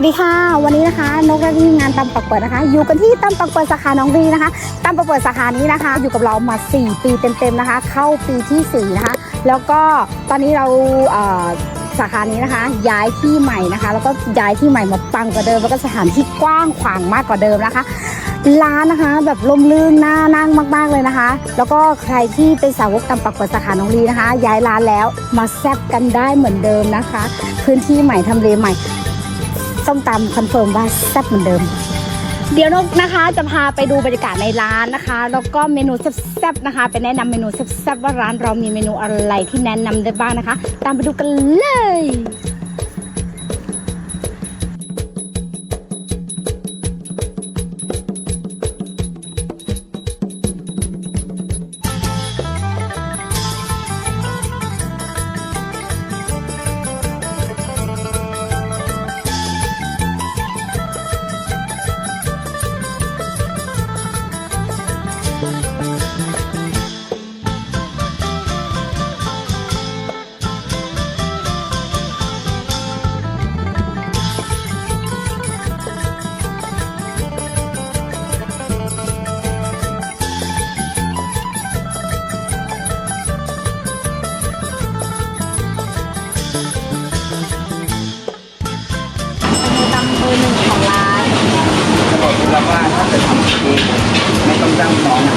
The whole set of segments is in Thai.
วัสดีค่ะ วันนี้นะคะ นกและทีมงานตำปักเปิดนะคะ อยู่กันที่ตำปักเปิดสาขาหน้องรีนะคะตำปักเปิดสาขานี้นะคะ อยู่กับเรามา 4 ปีเต็มๆนะคะ เข้าปีทีสี่4นะคะ แล้วก็ตอนนี้เราเอ่อสาขานี้นะคะ ย้ายที่ใหม่นะคะ แล้วก็ย้ายที่ใหม่มาปังกว่าเดิม แล้วก็สถานที่กว้างขวางมากกว่าเดิมนะคะร้านนะคะแบบลมลื่นน่านั่งมาก ๆ เลยนะคะ แล้วก็ใครที่เป็นสาวกตำปักเปิดสาขาน้องลีนะคะ ย้ายร้านแล้วมาแซ่บกันได้เหมือนเดิมนะคะ พื้นที่ใหม่ทำเลใหม่ ส้มตำคอนเฟิร์มว่าแซ่บเหมือนเดิม เดี๋ยวนกนะคะจะพาไปดูบรรยากาศในร้านนะคะ แล้วก็เมนูแซ่บๆนะคะ ไปแนะนำเมนูแซ่บๆว่าร้านเรามีเมนูอะไรที่แนะนำได้บ้างนะคะ ตามไปดูกันเลย นูตำเบอร์หนึ่งของร้านจะบอกคุณรับว่าถ้าเกิดทำเองไม่ต้องจ้างน้องอะ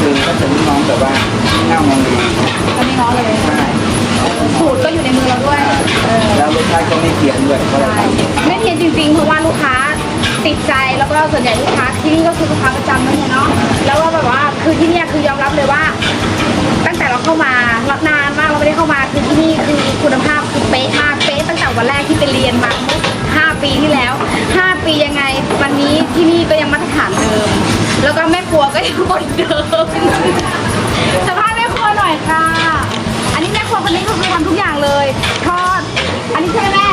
คือก็จะลูกน้องแบบว่าเง่ามองดีก็ไม่ง้องเลยใช่สูตรก็อยู่ในมือเราด้วยแล้วรสชาติก็ไม่เพี้ยนด้วยเพราะอะไรไม่เพียนจริงๆเพราะว่าลูกค้าติดใจแล้วก็ส่วนใหญ่ลูกค้าที่นี่ก็คือลูกค้าประจำนั่นเนาะแล้วก็แบบว่าคือที่เนี่ยคือยอมรับเลยว่า ตั้งแต่เราเข้ามานานมากเราไม่ได้เข้ามาคือที่นี่คือคุณภาพคือเป๊ะมากเป๊ะตั้งแต่วันแรกที่ไปเรียนมา ปีที่แล้ว 5 ปียังไง วันนี้ที่นี่ก็ยังมาตรฐานเดิม แล้วก็แม่ครัวก็ยังคนเดิมสภาพแม่ครัวหน่อยค่ะ อันนี้แม่ครัวคนนี้ก็คือทำทุกอย่างเลยทอด อันนี้ใช่ไหมแม่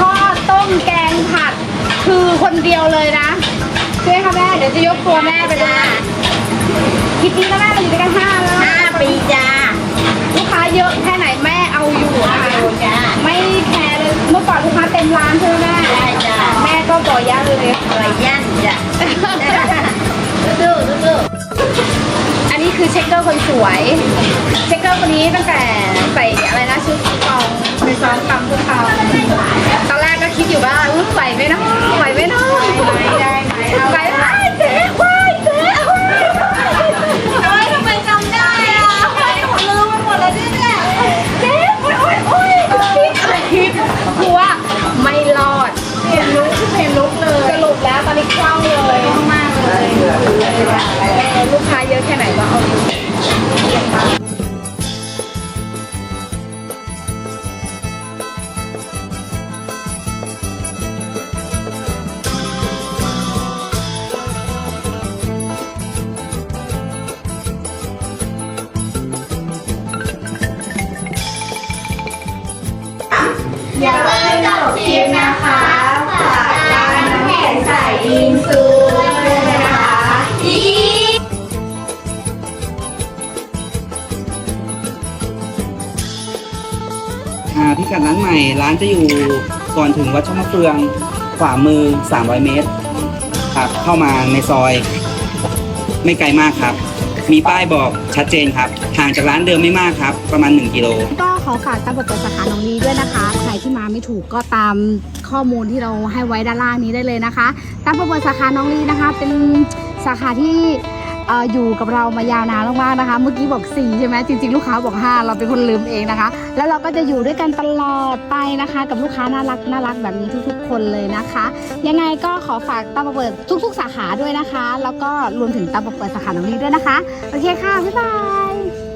ทอดต้มแกงผัด คือคนเดียวเลยนะใช่ไหมคะแม่ เดี๋ยวจะยกครัวแม่ไปด้วยกี่ปีแล้วแม่เราอยู่ด้วยกันห้าแล้วห้าปีจ้าลูกค้าเยอะแค่ไหนแม่ ก็ปอกย่างเลยอะไรย่านจ้ะสู้ๆสู้อันนี้คือเช็คเกอร์คนสวย เช็คเกอร์คนนี้ตั้งแต่ใส่อะไรนะชุดทองมีซ้อมตำทุกทอ อย่าลืมจบคลิปนะคะฝากร้านน้ำแข็งใสอินซูด้วยนะคะอีอ่าพิกัดร้านใหม่ร้านจะอยู่ก่อนถึงวัดช่องมะเฟืองขวามือ 300 เมตรครับเข้ามาในซอย ไม่ไกลมากครับ มีป้ายบอกชัดเจนครับห่างจากร้านเดิมไม่มากครับ ประมาณ 1 กิโล ก็ ขอฝากตามเปิดสาขาน้องลีด้วยนะคะ ใครที่มาไม่ถูกก็ตามข้อมูลที่เราให้ไว้ด้านล่างนี้ได้เลยนะคะตามเปิดสาขาน้องลีนะคะ เป็นสาขาที่อยู่กับเรามายาวนานมากๆนะคะ เมื่อกี้บอก 4 ใช่ไหมจริงๆ ลูกค้าบอก 5 เราเป็นคนลืมเองนะคะ แล้วเราก็จะอยู่ด้วยกันตลอดไปนะคะ กับลูกค้าน่ารักน่ารักแบบนี้ทุกๆ คนเลยนะคะ ยังไงก็ขอฝากตามเปิดทุก ๆ สาขาด้วยนะคะ แล้วก็รวมถึงตามเปิดสาขาน้องลีด้วยนะคะ โอเคค่ะ บ๊ายบาย